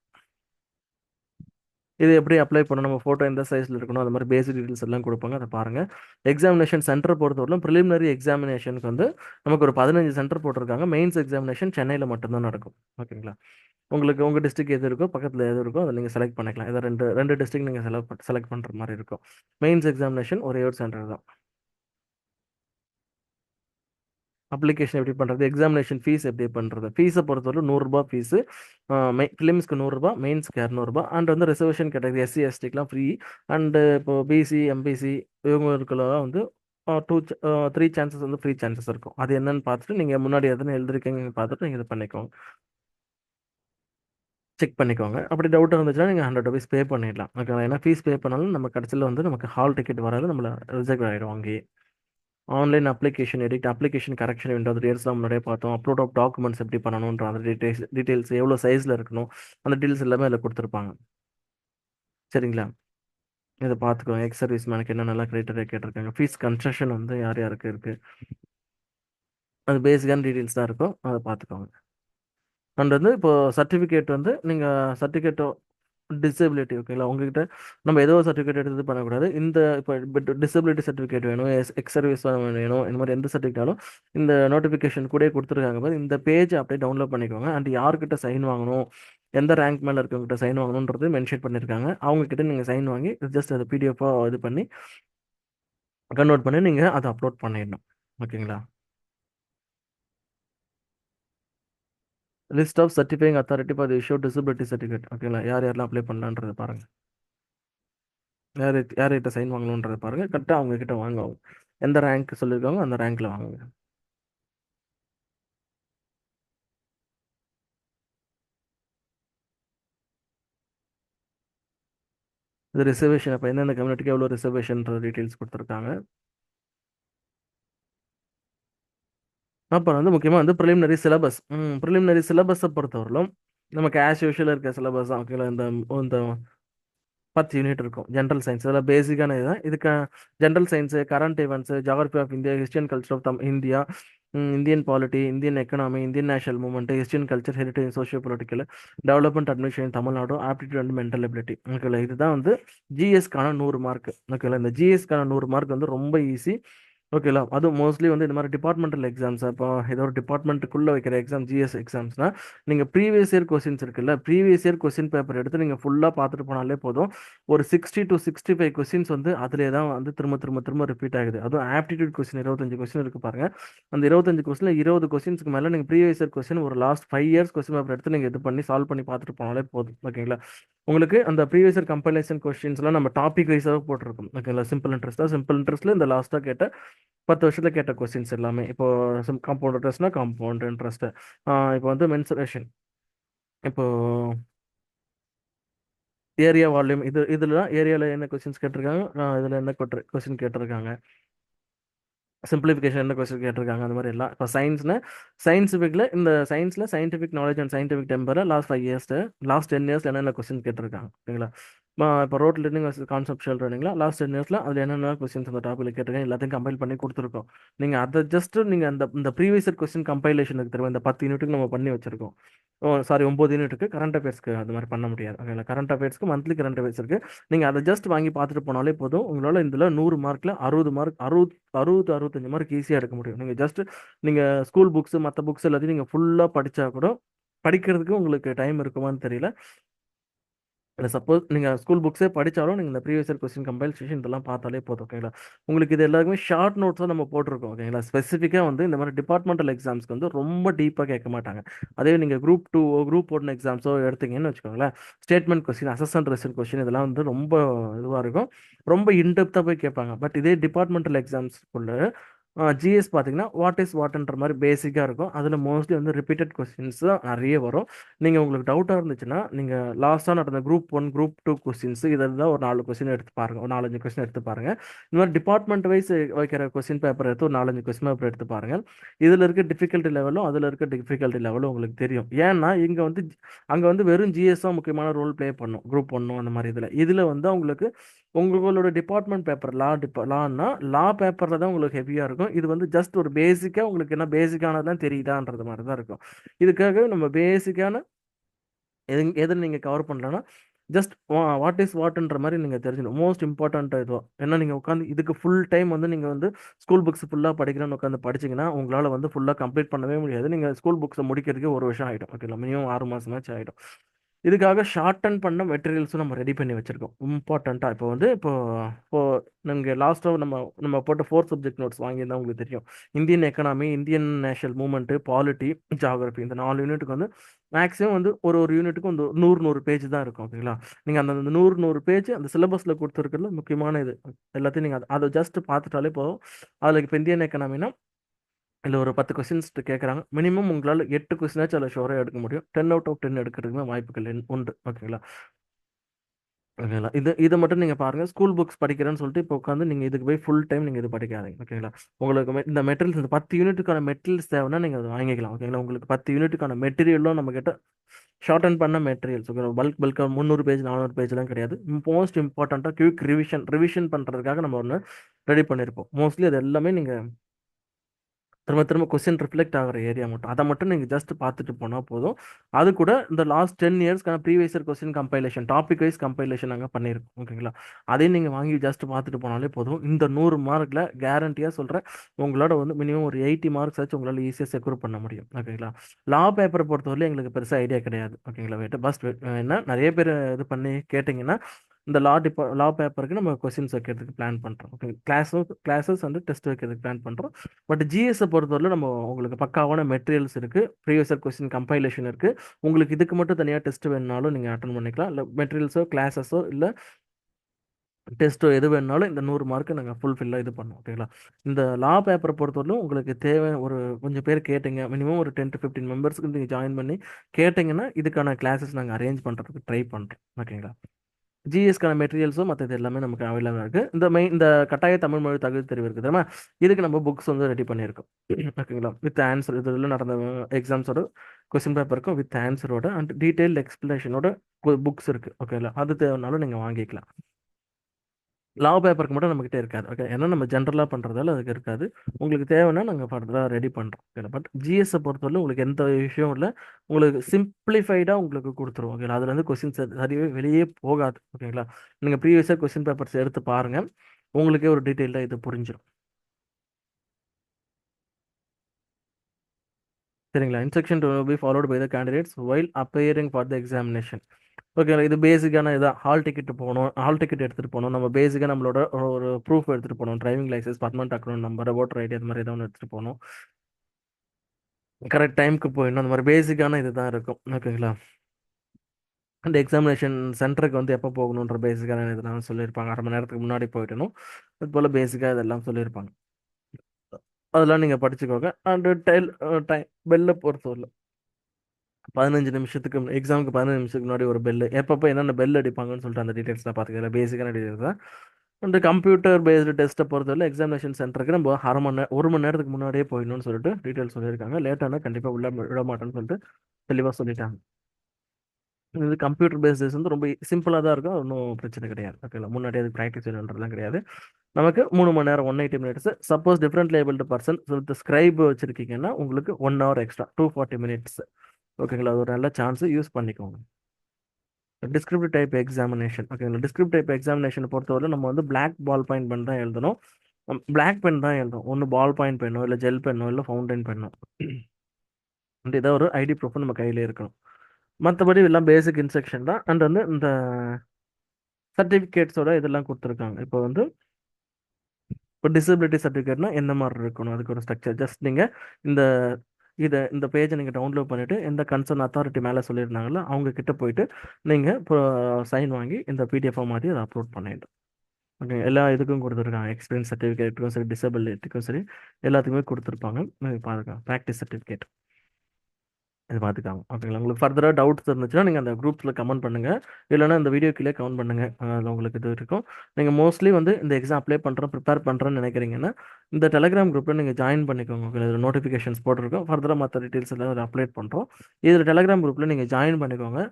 இது எப்படி அப்ளை பண்ணணும்? நம்ம ஃபோட்டோ எந்த சைஸில் இருக்கணும்? அந்த மாதிரி பேசிக் டீட்டெயில்ஸ் எல்லாம் கொடுப்பாங்க. அதை பாருங்கள் எக்ஸாமினேஷன் சென்டர் பொறுத்தவரைக்கும் ப்ரிலிமினரி எக்ஸாமினேஷனுக்கு வந்து நமக்கு ஒரு பதினஞ்சு சென்டர் போட்டிருக்காங்க. மெயின்ஸ் எக்ஸாமினேஷன் சென்னையில் மட்டும்தான் நடக்கும். ஓகேங்களா? உங்களுக்கு உங்கள் டிஸ்ட்ரிக் எது இருக்கோ பக்கத்தில் எது இருக்கோ அதை நீங்கள் செலக்ட் பண்ணிக்கலாம். இதை ரெண்டு ரெண்டு டிஸ்ட்ரிக் நீங்கள் செலக்ட் செலக்ட் பண்ணுற மாதிரி இருக்கும். மெயின்ஸ் எக்ஸாமினேஷன் ஒரே ஒரு சென்டர் தான். அப்ளிகேஷன் எப்படி பண்ணுறது எக்ஸாமினேஷன் ஃபீஸ் எப்படி பண்ணுறது ஃபீஸை பொறுத்தவரை நூறுரூபா ஃபீஸு மெய் ஃபிலிம்ஸ்க்கு நூறுரூபா மெயின்ஸ்க்கு இரநூறுபா அண்ட் வந்து ரிசர்வேஷன் கேட்டகரி எஸ்சி எஸ்டிக்கெலாம் ஃப்ரீ அண்டு இப்போ பிசி எம்பிசி இவங்களுக்குலாம் வந்து டூ த்ரீ சான்சஸ் வந்து ஃப்ரீ சான்சஸ் இருக்கும். அது என்னன்னு பார்த்துட்டு நீங்கள் முன்னாடி எதுன்னு எழுதிருக்கீங்கன்னு பார்த்துட்டு நீங்கள் இது பண்ணிக்கோங்க. செக் பண்ணிக்கோங்க. அப்படி டவுட் இருந்துச்சுன்னா நீங்கள் ஹண்ட்ரட் ருபீஸ் பே பண்ணிடலாம். ஓகேங்களா ஏன்னா ஃபீஸ் பே பண்ணாலும் நம்ம கடைசியில் வந்து நமக்கு ஹால் டிக்கெட் வராது. நம்மளை ரிஜெக்ட் ஆகிடும் அங்கேயே online application edit application correction window அந்த டீல்ஸ்லாம் முன்னாடியே பார்த்தோம். அப்லோட் ஆஃப் டாக்குமெண்ட்ஸ் எப்படி பண்ணணுன்ற அந்த டீடைல்ஸ் டீடெயில்ஸ் எவ்வளோ சைஸில் இருக்கணும் அந்த டீல்ஸ் எல்லாமே அதில் கொடுத்துருப்பாங்க. சரிங்களா? இதை பார்த்துக்கோங்க. எக்ஸ் சர்வீஸ் மேனுக்கு என்னென்னலாம் கிரைட்டரியா கேட்டிருக்காங்க. ஃபீஸ் கன்ஸ்ட்ரக்ஷன் வந்து யார் யாருக்கு இருக்குது அது பேசிக்கான டீட்டெயில்ஸ் தான் இருக்கும். அதை பார்த்துக்கோங்க. அண்ட் வந்து இப்போ சர்டிஃபிகேட் வந்து நீங்கள் சர்டிஃபிகேட்டோ டிசபிலிட்டி ஓகேங்களா உங்ககிட்ட நம்ம ஏதோ சர்டிஃபிகேட் எடுத்து பண்ணக்கூடாது. இந்த இப்போ டிசபிலிட்டி சர்டிஃபிகேட் வேணும் எக்ஸ் சர்வீஸ் வேணும் இந்த மாதிரி எந்த சர்டிஃபிகேட்டாலும் இந்த நோட்டிஃபிகேஷன் கூட கொடுத்துருக்காங்க பாரு. இந்த பேஜ் அப்படியே டவுன்லோட் பண்ணிக்கோங்க. அண்ட் யார்கிட்ட சைன் வாங்கணும் எந்த ரேங்க் மேலே இருக்கவங்ககிட்ட சைன் வாங்கணுன்றது மென்ஷன் பண்ணியிருக்காங்க அவங்கக்கிட்ட நீங்கள் சைன் வாங்கி ஜஸ்ட் அதை பிடிஎஃபாக இது பண்ணி கன்வெர்ட் பண்ணி நீங்கள் அதை அப்லோட் பண்ணிடணும். ஓகேங்களா? List of certifying authority for issue disability certificate ஓகேங்களா யார் யாரெல்லாம் அப்ளை பண்ணலான்றது பாருங்க. யார் யார்கிட்ட சைன் வாங்கணுன்றதை பாருங்க. கரெக்டாக அவங்க கிட்ட வாங்க எந்த ரேங்க் சொல்லியிருக்காங்க அந்த ரேங்க்ல வாங்குங்க. இது ரிசர்வேஷன் அப்போ எந்தெந்த கம்யூனிட்டிக்கு எவ்வளோ ரிசர்வேஷன்ற டீட்டெயில்ஸ் கொடுத்துருக்காங்க. அப்புறம் வந்து முக்கியமாக வந்து ப்ரிலிமினரி சிலபஸ் ப்ரிலிமினரி சிலபஸை பொறுத்தவரையிலும் நமக்கு ஆஸ் யூஷுவல் இருக்க சிலபஸ் தான். ஓகேங்களா இந்த இந்த பத்து யூனிட் இருக்கும். ஜென்ரல் சயின்ஸ் இதில் பேசிக்கான இதுதான். இதுக்கு general science current events geography of India history and culture of them India Indian polity Indian economy Indian national movement history and culture heritage socio political development administration Tamil Nadu aptitude and mental ability ஓகேங்களா? இதுதான் வந்து ஜிஎஸ்க்கான நூறு mark ஓகேங்களா? இந்த ஜிஎஸ்க்கான நூறு mark வந்து ரொம்ப easy ஓகேங்களா அதுவும் மோஸ்ட்லி வந்து இந்த மாதிரி டிபார்ட்மெண்டல் எக்ஸாம்ஸ் இப்போ ஏதோ ஒரு டிபார்ட்மெண்ட்டுக்குள்ளே வைக்கிற எக்ஸாம் ஜிஎஸ் எக்ஸாம்ஸ்னால் நீங்கள் ப்ரீவியஸ் இயர் கொஸ்டின்ஸ் இருக்குல்ல ப்ரீவியஸ் இயர் கொஸ்டின் பேப்பர் எடுத்து நீங்கள் ஃபுல்லாக பார்த்துட்டு போனாலே போதும். ஒரு sixty to sixty five questions வந்து அதிலே தான் வந்து திரும்ப திரும்ப திரும்ப ரிப்பீட் ஆகுது. அதுவும் ஆப்டிடியூட் கொஸ்டின் இருபத்தஞ்சு கொஸ்டின் இருக்கு பாருங்க. அந்த இருபத்தஞ்சு கொஸ்டின் இருபது கொஸ்டின்ஸ்க்கு மேலே நீங்கள் ப்ரீவியஸ் இயர் கொஸ்டின் ஒரு last five years question paper எடுத்து நீங்கள் இது பண்ணி சால்வ் பண்ணி பார்த்துட்டு போனாலே போதும். ஓகேங்களா உங்களுக்கு அந்த ப்ரீவியஸ் இயர் கம்பைலேஷன் கொஸ்டின்ஸ்லாம் நம்ம டாபிக் வைஸாக போட்டிருக்கோம். ஓகேங்களா சிம்பிள் இன்ட்ரெஸ்ட்டாக சிம்பிள் இன்ட்ரெஸ்ட்டில் இந்த லாஸ்ட்டாக கேட்ட பத்து வருஷத்தில் கேட்ட கொஸ்டின்ஸ் எல்லாமே. இப்போ காம்பவுண்ட் இன்ட்ரெஸ்ட்னா காம்பவுண்ட் இன்ட்ரெஸ்ட்டு இப்போ வந்து மென்சுரேஷன் இப்போ ஏரியா வால்யூம் இது இதில் ஏரியாவில் என்ன கொஸ்டின்ஸ் கேட்டிருக்காங்க? இதில் என்ன கொஸ்டின் கேட்டிருக்காங்க? சிம்பிளிஃபிகேஷன் என்ன கொஸ்டின் கேட்டிருக்காங்க? அந்த மாதிரி எல்லாம். இப்போ சயின்ஸ்னா சயின்ஸிஃபிக்கில் இந்த சயின்ஸில் சயின்டிஃபிக் நாலேஜ் அண்ட் சயின்டிஃபிக் டெம்பரில் last five years last ten years என்னென்ன கொஸ்டின் கேட்டிருக்காங்க? ஓகேங்களா இப்போ ரோட் லிட்டிங் கான்செப்ஷுவல் ட்ரைனிங்ல லாஸ்ட் டென் இயர்ஸில் அதில் என்னென்ன கொஸ்டின்ஸ் அந்த டாப்பில் கேட்டிருக்கேன் எல்லாத்தையும் கம்பைல் பண்ணி கொடுத்துருக்கோம். நீங்கள் அதை ஜஸ்ட் நீங்கள் அந்த இந்த ப்ரீவியஸ் கொஸ்டின் கம்பைலேஷனுக்கு தெரியும் இந்த பத்து யூனிட்டுக்கு நம்ம பண்ணி வச்சிருக்கோம். ஓ சாரி ஒம்பது யூனிட்டுக்கு கரண்ட் அஃபேர்ஸ்க்கு அது மாதிரி பண்ண முடியாது. ஓகேங்களா கரண்ட் அஃபேர்ஸ்க்கு மந்த்லி கரண்ட் அஃபேர்ஸ் இருக்குது நீங்கள் அதை ஜஸ்ட் வாங்கி பார்த்துட்டு போனாலே போதும். உங்களால் இதில் நூறு மார்க்கில் அறுபது மார்க் அறுபது அறுபது அறுபத்தஞ்சு மார்க் ஈஸியாக எடுக்க முடியும். நீங்கள் ஜஸ்ட் நீங்கள் ஸ்கூல் புக்ஸ் மற்ற புக்ஸ் எல்லாத்தையும் நீங்கள் ஃபுல்லாக படித்தா கூட படிக்கிறதுக்கு உங்களுக்கு டைம் இருக்குமான்னு தெரியல. இல்லை சப்போஸ் நீங்கள் ஸ்கூல் புக்ஸே படித்தாலும் நீங்கள் இந்த ப்ரீவியஸ் இயர் கொஸ்டின் கம்பைல்சேஷன் இதெல்லாம் பார்த்தாலே போதும் ஓகேங்களா உங்களுக்கு இது எல்லாருக்குமே ஷார்ட் நோட்ஸாக நம்ம போட்டிருக்கோம் ஓகேங்களா ஸ்பெசிஃபிக்காக வந்து இந்த மாதிரி டிபார்ட்மெண்டல் எக்ஸாம்ஸ்க்கு வந்து ரொம்ப டீப்பாக கேட்க மாட்டாங்க. அதே நீங்கள் குரூப் டூ குரூப் ஒன் எக்ஸாம்ஸோ எடுத்தீங்கன்னு வச்சுக்கோங்களேன் ஸ்டேட்மெண்ட் கொஸ்டின் அசஸ்டன்ட் ரெசன் கொஸ்டின் இதெல்லாம் வந்து ரொம்ப இதுவாக இருக்கும். ரொம்ப இன்டெப்த்தாக போய் கேட்பாங்க. பட் இதே டிபார்ட்மெண்டல் எக்ஸாம்ஸ்க்குள்ள ஜிஎஸ் பார்த்தீங்கன்னா வாட் இஸ் வாட்ன்ற மாதிரி பேசிக்காக இருக்கும். அதில் மோஸ்ட்லி வந்து ரிப்பீட்டட் கொஸ்டின்ஸ் தான் நிறைய வரும். நீங்கள் உங்களுக்கு டவுட்டாக இருந்துச்சுன்னா நீங்கள் லாஸ்ட்டாக நடந்த group one group two questions இதில் தான் ஒரு நாலு கொஸ்டின் எடுத்து பாருங்கள் ஒரு நாலஞ்சு கொஸ்டின் எடுத்து பாருங்கள் இந்த மாதிரி டிபார்ட்மெண்ட் வைஸ் வைக்கிற கொஸ்டின் பேப்பர் எடுத்து ஒரு நாலஞ்சு கொஸ்டின் பேப்பர் எடுத்து பாருங்கள் இதில் இருக்க டிஃபிகல்ட்டி லெவலும் அதில் இருக்க டிஃபிகல்ட்டி லெவலும் உங்களுக்கு தெரியும். ஏன்னா இங்கே வந்து அங்கே வந்து வெறும் ஜிஎஸ் தான் முக்கியமான ரோல் ப்ளே பண்ணும். குரூப் ஒன்னும் அந்த மாதிரி இதில். இதில் வந்து உங்களுக்கு உங்களோட டிபார்ட்மெண்ட் பேப்பர் லா டிபா லான்னா லா பேப்பரில் தான் உங்களுக்கு ஹெவியாக இருக்கும். இது வந்து ஜஸ்ட் ஒரு பேசிக்காக உங்களுக்கு என்ன பேசிக்கானதான் தெரியுதான்றது மாதிரி தான் இருக்கும். இதுக்காக நம்ம பேசிக்கான எது எதில் நீங்கள் கவர் பண்ணலன்னா ஜஸ்ட் வாட் இஸ் வாட்ன்ற மாதிரி நீங்கள் தெரிஞ்சிடும் மோஸ்ட் இம்பார்ட்டண்ட்டாக இதுவாக ஏன்னா நீங்கள் உட்காந்து இதுக்கு ஃபுல் டைம் வந்து நீங்கள் வந்து ஸ்கூல் புக்ஸ் ஃபுல்லாக படிக்கிறேன்னு உட்காந்து படிச்சிங்கன்னா உங்களால் வந்து ஃபுல்லாக கம்ப்ளீட் பண்ணவே முடியாது. நீங்கள் ஸ்கூல் புக்ஸை முடிக்கிறதுக்கே ஒரு வருஷம் ஆகிடும் ஓகேங்களா? மினிமம் ஆறு மாதமாச்சும் ஆகிடும் இதுக்காக ஷார்டன் பண்ண மெட்டீரியல்ஸும் நம்ம ரெடி பண்ணி வச்சுருக்கோம். இம்பார்ட்டண்ட்டாக இப்போ வந்து இப்போ இப்போ நீங்கள் லாஸ்ட்டாக நம்ம நம்ம போட்ட ஃபோர்த் சப்ஜெக்ட் நோட்ஸ் வாங்கியிருந்தா உங்களுக்கு தெரியும். Indian economy Indian national movement polity geography இந்த நாலு யூனிட்டுக்கு வந்து மேக்ஸிமம் வந்து ஒரு ஒரு யூனிட்டுக்கு வந்து நூறு நூறு பேஜ் தான் இருக்கும் ஓகேங்களா நீங்கள் அந்த அந்த நூறு நூறு பேஜ் அந்த சிலபஸில் கொடுத்துருக்கிறதுல முக்கியமான இது. எல்லாத்தையும் நீங்கள் அதை ஜஸ்ட் பார்த்துட்டாலே போதும். அதில் இப்போ இந்தியன் எக்கனாமினா இல்லை ஒரு பத்து கொஸ்டின்ஸ் கேட்குறாங்க மினிமம் உங்களால் எட்டு கொஸ்டினாச்சும் அதில் ஷோராக எடுக்க முடியும். டென் அவுட் ஆஃப் டென் எடுக்கிறதுக்கு வாய்ப்புகள் உண்டு. ஓகேங்களா ஓகேங்களா இது இதை மட்டும் நீங்கள் பாருங்கள் ஸ்கூல் புக்ஸ் படிக்கிறேன்னு சொல்லிட்டு இப்போ உட்காந்து நீங்கள் இதுக்கு போய் ஃபுல் டைம் நீங்கள் இது படிக்காதீங்க. ஓகேங்களா உங்களுக்கு இந்த மெட்டீரியல்ஸ் இந்த பத்து யூனிட்டுக்கான மெட்டீரியல்ஸ் தேவைன்னா நீங்கள் அதை வாங்கிக்கலாம். ஓகேங்களா உங்களுக்கு பத்து யூனிட்டுக்கான மெட்டீரியலும் நம்ம கிட்ட ஷார்ட் அண்ட் பண்ண மெட்டீரியல்ஸ் ஓகே பல்க் பல்காக முந்நூறு பேஜ் நானூறு பேஜ்லாம் கிடையாது. மோஸ்ட் இம்பார்ட்டண்ட்டாக க்யூக் ரிவிஷன் ரிவிஷன் பண்ணுறதுக்காக நம்ம ஒன்று ரெடி பண்ணியிருப்போம் மோஸ்ட்லி அது எல்லாமே நீங்கள் திரும்ப திரும்ப கொஸ்டின் ரிஃப்ளெக்ட் ஆகிற ஏரியா மட்டும். அதை மட்டும் நீங்கள் ஜஸ்ட் பார்த்துட்டு போனால் போதும். அது கூட இந்த last ten இயர்ஸ்க்கான previous year question compilation topic wise compilation நாங்கள் பண்ணியிருக்கோம் ஓகேங்களா? அதையும் நீங்கள் வாங்கி ஜஸ்ட் பார்த்துட்டு போனாலே போதும். இந்த நூறு மார்க்கில் கேரண்டியாக சொல்கிறேன் உங்களோட வந்து மினிமம் ஒரு எயிட்டி மார்க்ஸ் ஆச்சு உங்களால் ஈஸியாக செக்யூர் பண்ண முடியும் ஓகேங்களா? லா பேப்பரை பொறுத்தவரையிலும் எங்களுக்கு பெருசாக ஐடியா கிடையாது ஓகேங்களா? வெயிட் பஸ் என்ன? நிறைய பேர் இது பண்ணி கேட்டிங்கன்னா இந்த லா டிபா லா பேப்பருக்கு நம்ம கொஸ்டின்ஸ் வைக்கிறதுக்கு பிளான் பண்ணுறோம் ஓகே கிளாஸும் கிளாஸஸ் வந்து டெஸ்ட் வைக்கிறதுக்கு பிளான் பண்ணுறோம் பட் ஜிஎஸ்ஸை பொறுத்தவரை நம்ம உங்களுக்கு பக்காவான மெட்டீரியல்ஸ் இருக்குது ப்ரீவியஸ் கொஸ்டின் கம்பைலேஷன் இருக்குது உங்களுக்கு இதுக்கு மட்டும் தனியாக டெஸ்ட் வேணுனாலும் நீங்கள் அட்டன் பண்ணிக்கலாம். இல்லை மெட்டீரியல்ஸோ கிளாஸஸோ இல்லை டெஸ்ட்டோ எது வேணுனாலும் இந்த நூறு மார்க்கு நாங்கள் ஃபுல்ஃபில்லாக இது பண்ணோம் ஓகேங்களா இந்த லா பேப்பரை பொறுத்தவரையிலும் உங்களுக்கு தேவை ஒரு கொஞ்சம் பேர் கேட்டிங்க மினிமம் ஒரு டென் டு ஃபிஃப்டீன் மெம்பர்ஸ்க்கு நீங்கள் ஜாயின் பண்ணி கேட்டிங்கன்னா இதுக்கான கிளாஸஸ் நாங்கள் அரேஞ்ச் பண்ணுறதுக்கு ட்ரை பண்ணுறோம் ஓகேங்களா ஜிஎஸ்க்கான மெட்டீரியல்ஸும் மற்றது எல்லாமே நமக்கு அவைலபிளாக இருக்குது இந்த மெயின் இந்த கட்டாய தமிழ் மொழி தகுதி தெரிவு இருக்குது தெரியுமா? இதுக்கு நம்ம புக்ஸ் வந்து ரெடி பண்ணியிருக்கோம். ஓகேங்களா வித் ஆன்சர் இதில் நடந்த எக்ஸாம்ஸோட கொஸ்டின் பேப்பருக்கும் வித் ஆன்சரோட அண்ட் டீட்டெயில் எக்ஸ்பிளேஷனோட புக்ஸ் இருக்குது ஓகேங்களா அது தேவைனாலும் நீங்கள் வாங்கிக்கலாம். லா பேப்பருக்கு மட்டும் நம்மக்கிட்ட இருக்காது. ஓகே ஏன்னா நம்ம ஜென்ரலாக பண்ணுறதால அதுக்கு இருக்காது. உங்களுக்கு தேவைன்னா நாங்கள் ஃபர்தராக ரெடி பண்ணுறோம் ஓகே பட் ஜிஎஸ்ஸை பொறுத்தவரை உங்களுக்கு எந்த விஷயம் இல்லை. உங்களுக்கு சிம்பிளிஃபைடாக உங்களுக்கு கொடுத்துருவோம். ஓகேங்களா அதுலேருந்து கொஸ்டின்ஸ் சரிவே வெளியே போகாது. ஓகேங்களா நீங்கள் ப்ரீவியஸாக கொஸ்டின் பேப்பர்ஸ் எடுத்து பாருங்கள் உங்களுக்கே ஒரு டீட்டெயிலாக இது புரிஞ்சிடும் சரிங்களா? Instruction to be followed by the candidates while appearing for the examination ஓகேங்களா இது பேசிக்கான இதான் ஹால் டிக்கெட் போகணும். ஹால் டிக்கெட் எடுத்துகிட்டு போகணும். நம்ம பேசிக்காக நம்மளோட ஒரு ப்ரூஃப் எடுத்துகிட்டு போகணும். Driving licence permanent account number voter ID அது மாதிரி ஏதாவது ஒன்று எடுத்துகிட்டு போகணும். கரெக்ட் டைமுக்கு போயிடணும். அந்த மாதிரி பேசிக்கான இது தான் இருக்கும். ஓகேங்களா அந்த எக்ஸாமினேஷன் சென்டருக்கு வந்து எப்போ போகணுன்ற பேசிக்கான இதெல்லாம் சொல்லியிருப்பாங்க. அரை மணி நேரத்துக்கு முன்னாடி போயிட்டணும் அது போல் பேசிக்காக இதெல்லாம் சொல்லியிருப்பாங்க. அதெல்லாம் நீங்கள் படிச்சுக்கோங்க. அண்டு டைல் டைம் பெல்லை பொறுத்தவரை பதினஞ்சு நிமிஷத்துக்கு எக்ஸாமுக்கு பதினஞ்சு நிமிஷத்துக்கு முன்னாடி ஒரு பெல் எப்பப்போ என்னென்ன பெல் அடிப்பாங்கன்னு சொல்லிட்டு அந்த டீட்டெயில்ஸ்லாம் பார்த்துக்கலாம் பேசிக்கான டீட்டெயில்ஸ் தான். அந்த கம்ப்யூட்டர் பேஸ்டு டெஸ்ட்டை பொறுத்தவரை எக்ஸாமினேஷன் சென்டருக்கு நம்ம அரை மணி நேரம் ஒரு மணி நேரத்துக்கு முன்னாடியே போயிடணும்னு சொல்லிட்டு டீட்டெயில்ஸ் சொல்லியிருக்காங்க. லேட்டானா கண்டிப்பாக உள்ள விட மாட்டேன்னு சொல்லிட்டு தெளிவாக சொல்லிட்டாங்க. இது கம்ப்யூட்டர் பேஸ்டஸ் வந்து ரொம்ப e-, சிம்பிளாக தான் இருக்கும். ஒன்றும் பிரச்சனை கிடையாது. ஓகேங்களா? முன்னாடி அது ப்ராக்டிஸ் வேணுன்றதுலாம் கிடையாது. நமக்கு மூணு மணி நேரம் one eighty minutes suppose differently abled person with scribe வச்சிருக்கீங்கன்னா உங்களுக்கு one hour extra two forty minutes ஓகேங்களா? அது ஒரு நல்ல சான்ஸு யூஸ் பண்ணிக்கோங்க. டிஸ்கிரிப்டிவ் டைப் எக்ஸாமினேஷன் ஓகேங்களா? டிஸ்கிரிப்ட் டைப் எக்ஸாமினேஷன் பொறுத்தவரை நம்ம வந்து பிளாக் பால் பாயிண்ட் பென் தான் எழுதணும். பிளாக் பென் தான் எழுதும் ஒன்று பால் பாயிண்ட் பெண்ணோ இல்லை ஜெல் பெண்ணோ இல்லை ஃபவுண்டைன் பெண்ணோ அண்ட் ஏதாவது ஒரு ஐடி ப்ரூஃப் நம்ம கையில் இருக்கணும். மற்றபடி எல்லாம் பேசிக் இன்ஸ்ட்ரக்ஷன் தான். அண்ட் வந்து இந்த சர்டிஃபிகேட்ஸோட இதெல்லாம் கொடுத்துருக்காங்க. இப்போ வந்து இப்போ டிசபிலிட்டி சர்டிஃபிகேட்னா எந்த மாதிரி இருக்கணும்? அதுக்கு ஒரு ஸ்ட்ரக்சர் ஜஸ்ட் நீங்கள் இந்த இதை இந்த பேஜை நீங்கள் டவுன்லோட் பண்ணிவிட்டு எந்த கன்சர்ன் அத்தாரிட்டி மேலே சொல்லியிருந்தாங்களோ அவங்க கிட்ட போயிட்டு நீங்கள் இப்போ சைன் வாங்கி இந்த பிடிஎஃப் மாதிரி அதை அப்லோட் பண்ணிடும் ஓகே எல்லா இதுக்கும் கொடுத்துருக்காங்க. எக்ஸ்பீரியன்ஸ் சர்டிஃபிகேட்டுக்கும் சரி டிசபிலிட்டிக்கும் சரி எல்லாத்துக்குமே கொடுத்துருப்பாங்க. பாருங்க ப்ராக்டிஸ் சர்டிஃபிகேட் இது பார்த்துக்காங்க ஓகேங்களா உங்களுக்கு ஃபர்தராக டவுட்ஸ் இருந்துச்சுன்னா நீங்கள் அந்த குரூப்ஸில் கமெண்ட் பண்ணுங்கள் இல்லைனா இந்த வீடியோ கீழே கமெண்ட் பண்ணுங்கள் அதில் உங்களுக்கு இது இருக்கும். நீங்கள் மோஸ்ட்லி வந்து இந்த எக்ஸாம் அப்ளை பண்ணுறோம் ப்ரிப்பேர் பண்ணுறேன்னு நினைக்கிறீங்கன்னா இந்த டெலிகிராம் குரூப்பில் நீங்கள் ஜாயின் பண்ணிக்கோங்க. ஓகே இதில் நோட்டிஃபிகேஷன்ஸ் போட்டிருக்கோம். ஃபர்தராக மற்ற டீட்டெயில்ஸ் எல்லாம் அதில் அப்ளை பண்ணுறோம் இதில் டெலிகிராம் குரூப்பில் நீங்கள் ஜாயின் பண்ணிக்கோங்க.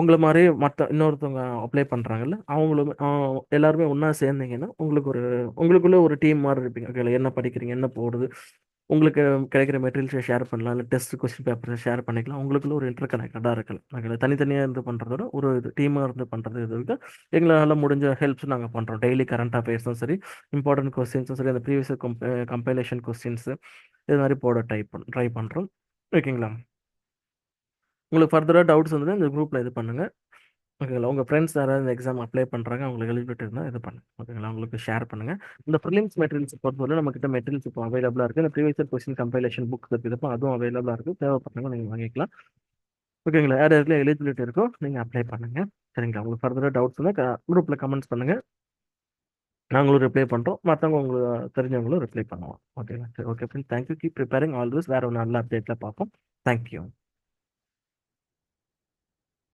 உங்களை மாதிரி மற்ற இன்னொருத்தவங்க அப்ளை பண்ணுறாங்கல்ல அவங்களும் எல்லாருமே ஒன்றா சேர்ந்தீங்கன்னா உங்களுக்கு ஒரு உங்களுக்குள்ளே ஒரு டீம் மாதிரி இருப்பீங்க. ஓகே என்ன படிக்கிறீங்க? என்ன போடுது உங்களுக்கு கிடைக்கிற மெட்டீரியல்ஸை ஷேர் பண்ணலாம். இல்லை டெஸ்ட் கொஸ்டின் பேப்பரை ஷேர் பண்ணிக்கலாம். உங்களுக்குள்ள ஒரு இன்டர் கனெக்டடாக இருக்கலாம். நாங்கள் தனித்தனியாக இருந்து பண்ணுறதோட ஒரு இது டீமாக இருந்து பண்ணுறது இது இருக்குது எங்களால் முடிஞ்ச ஹெல்ப்ஸ் நாங்கள் பண்ணுறோம் டெய்லி கரண்ட் அஃபேர்ஸும் சரி இம்பார்ட்டன்ட் கொஸ்டின்ஸும் சரி அந்த ப்ரீவியஸ் கம்பைலேஷன் கொஸ்டின்ஸு இது மாதிரி போட ட்ரை பண் ட்ரை பண்ணுறோம் ஓகேங்களா? உங்களுக்கு ஃபர்தராக டவுட்ஸ் வந்து இந்த குரூப்பில் இது பண்ணுங்கள் ஓகேங்களா? உங்கள் ஃப்ரெண்ட்ஸ் யாராவது இந்த எக்ஸாம் அப்ளை பண்ணுறாங்க அவங்களுக்கு எலிஜிபிலிட்டி இருந்தால் இது பண்ணுங்க. ஓகேங்களா? உங்களுக்கு ஷேர் பண்ணுங்கள் இந்த ப்ரிலிம்ஸ் மெட்டீரியல்ஸ் பொறுத்தவரை நம்மக்கிட்ட மெட்டீரியல்ஸ் இப்போ அவைலபிளாக இருக்குது இந்த ப்ரீவியஸ் கொஸ்டின் கம்பைலேஷன் புக்ஸ் இருக்குது இப்போ அதுவும் அவைலபிளாக இருக்குது தேவைப்பட்டவங்க நீங்கள் வாங்கிக்கலாம். ஓகேங்களா? யார் யாருக்கு எலிஜிபிலிட்டி இருக்கோ நீங்கள் அப்ளை பண்ணுங்கள் சரிங்களா? உங்களுக்கு ஃபர்தராக டவுட்ஸ் இருந்தால் குரூப்பில் கமெண்ட்ஸ் பண்ணுங்கள் நாங்களும் ரிப்ளை பண்ணுறோம் மற்றவங்க உங்களுக்கு தெரிஞ்சவங்களும் ரிப்ளை பண்ணுவோம் ஓகேங்களா? சரி okay friend thank you keep preparing always வேறு ஒரு நல்ல அப்டேட்டில் பார்ப்போம். தேங்க்யூ